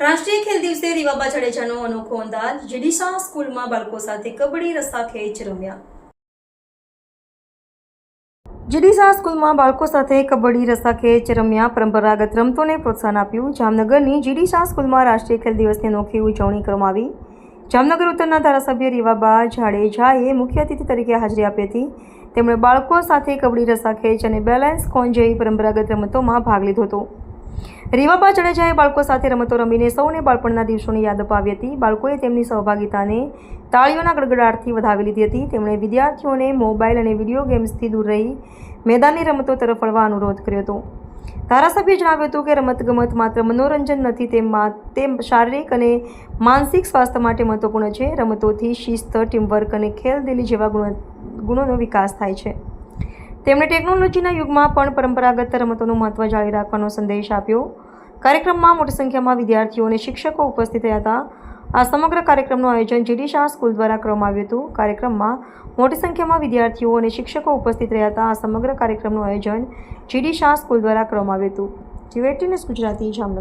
રાષ્ટ્રીય ખેલ દિવસે રીવાબા જાડેજાનો અનોખો અંદાજ. જીડીસા સ્કૂલમાં બાળકો સાથે કબડ્ડી રસ્તા ખેંચ રમ્યા. જીડીસા સ્કૂલમાં બાળકો સાથે કબડ્ડી રસ્તા ખેંચ રમ્યા. પરંપરાગત રમતોને પ્રોત્સાહન આપ્યું. જામનગરની જીડીસા સ્કૂલમાં રાષ્ટ્રીય ખેલ દિવસની અનોખી ઉજવણી કરવામાં આવી. જામનગર ઉત્તરના ધારાસભ્ય રીવાબા જાડેજાએ મુખ્ય અતિથિ તરીકે હાજરી આપી હતી. તેમણે બાળકો સાથે કબડ્ડી રસાખેંચ ખેંચ અને બેલેન્સ કોન જેવી પરંપરાગત રમતોમાં ભાગ લીધો હતો. રીવાબા જાડેજાએ બાળકો સાથે રમતો રમીને સૌને બાળપણના દિવસોની યાદ અપાવી હતી. બાળકોએ તેમની સહભાગિતાને તાળીઓના ગડગડાટથી વધાવી લીધી હતી. તેમણે વિદ્યાર્થીઓને મોબાઈલ અને વીડિયો ગેમ્સથી દૂર રહી મેદાનની રમતો તરફ વળવા અનુરોધ કર્યો હતો. ધારાસભ્યએ જણાવ્યું હતું કે રમતગમત માત્ર મનોરંજન નથી, તેમ તે શારીરિક અને માનસિક સ્વાસ્થ્ય માટે મહત્વપૂર્ણ છે. રમતોથી શિસ્ત, ટીમવર્ક અને ખેલદિલી જેવા ગુણો, ગુણોનો વિકાસ થાય છે. તેમણે ટેકનોલોજીના યુગમાં પણ પરંપરાગત રમતોનું મહત્વ જાળવી રાખવાનો સંદેશ આપ્યો. કાર્યક્રમમાં મોટી સંખ્યામાં વિદ્યાર્થીઓ અને શિક્ષકો ઉપસ્થિત રહ્યા હતા. આ સમગ્ર કાર્યક્રમનું આયોજન જીડી શાહ સ્કૂલ દ્વારા કરવામાં આવ્યું હતું. કાર્યક્રમમાં મોટી સંખ્યામાં વિદ્યાર્થીઓ અને શિક્ષકો ઉપસ્થિત રહ્યા હતા. આ સમગ્ર કાર્યક્રમનું આયોજન જીડી શાહ સ્કૂલ દ્વારા કરવામાં આવ્યું હતું. ન્યૂઝ ગુજરાતી જામનગર.